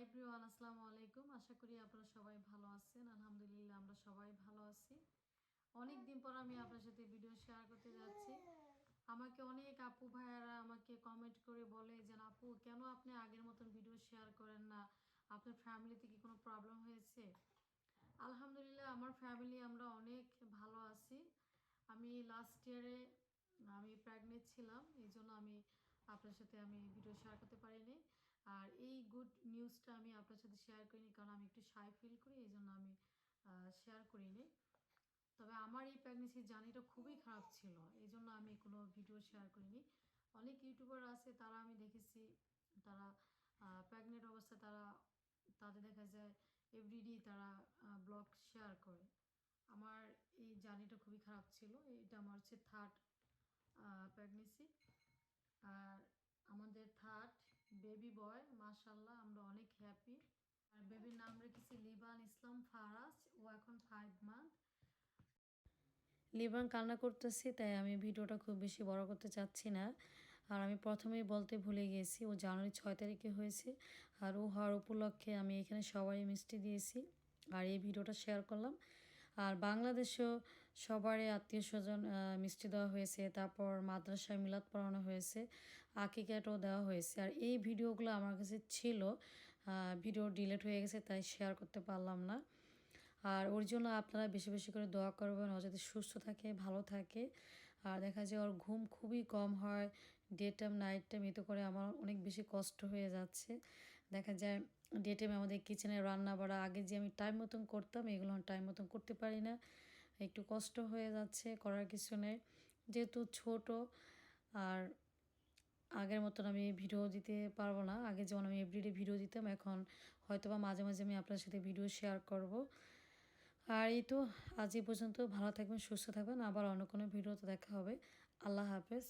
আসসালামু আলাইকুম। আশা করি আপনারা সবাই ভালো আছেন। আলহামদুলিল্লাহ, আমরা সবাই ভালো আছি। অনেক দিন পর আমি আপনার সাথে ভিডিও শেয়ার করতে যাচ্ছি। আমাকে অনেক আপু ভাইয়ারা আমাকে কমেন্ট করে বলে আপু, কেন আপনি আগের মতন ভিডিও শেয়ার করেন না? আপনার ফ্যামিলিতে কি কোনো প্রবলেম হয়েছে? আলহামদুলিল্লাহ, আমার ফ্যামিলি আমরা অনেক ভালো আছি। আমি লাস্ট ইয়ারে আমি প্রেগনেন্ট ছিলাম, এই জন্য আমি আপনার সাথে আমি ভিডিও শেয়ার করতে পারিনি। আর এই গুড নিউজটা আমি আপনার সাথে শেয়ার করিনি, কারণ আমি একটু শাই ফিল করি, এই জন্য আমি শেয়ার করিনি। তবে আমার এই প্রেগনেন্সির জার্নিটা খুবই খারাপ ছিল, এই জন্য আমি কোনো ভিডিও শেয়ার করিনি। অনেক ইউটিউবার আছে, তারা আমি দেখেছি, তারা প্রেগনেন্ট অবস্থায় তারা, তাদের দেখা যায় এভরিডে তারা ব্লগ শেয়ার করে। আমার এই জার্নিটা খুবই খারাপ ছিল এটা আমার হচ্ছে থার্ড প্রেগনেন্সি আর আমাদের থার্ড বেবি বয় মাশাল্লাহ আমরা অনেক হ্যাপি আর বেবির নাম রেখেছি লিবান ইসলাম ফারাজ, ও এখন ফাইভ মান্থ লিবান কান্না করতেছি, তাই আমি ভিডিওটা খুব বেশি বড় করতে চাচ্ছি না। আর আমি প্রথমেই বলতে ভুলে গিয়েছি ও জানুয়ারি ছয় তারিখে হয়েছে, আর ও হওয়ার উপলক্ষে আমি এখানে সবারই মিষ্টি দিয়েছি। আর এই ভিডিওটা শেয়ার করলাম। আর বাংলাদেশেও সবারই আত্মীয় স্বজন মিষ্টি দেওয়া হয়েছে। তারপর মাদ্রাসায় মিলাদ পড়ানো হয়েছে আকিকাটাও দেওয়া হয়েছে। আর এই ভিডিওগুলো আমার কাছে ছিল ভিডিও ডিলেট হয়ে গেছে, তাই শেয়ার করতে পারলাম না। আর ওর জন্য আপনারা বেশি বেশি করে দোয়া করবেন, ও যাতে সুস্থ থাকে, ভালো থাকে। আর দেখা যায় ওর ঘুম খুবই কম হয় ডে টাইম নাইট টাইম এতে করে আমার অনেক বেশি কষ্ট হয়ে যাচ্ছে। দেখা যায় ডে টাইমে আমাদের কিচেনে রান্না বাড়া, আগে যে আমি টাইম মতন করতাম, এগুলো টাইম মতন করতে পারি না। একটু কষ্ট হয়ে যাচ্ছে, করার কিছু নেই। যেহেতু ছোট, আর আগের মতন আমি ভিডিও দিতে পারব না। আগে যেমন আমি এভরিডে ভিডিও দিতাম, এখন হয়তো বা মাঝে মাঝে আমি আপনার সাথে ভিডিও শেয়ার করব। আর এই তো, আজ পর্যন্ত। ভালো থাকবেন, সুস্থ থাকবেন। আবার অন্য কোনো ভিডিওতে দেখা হবে। আল্লাহ হাফেজ।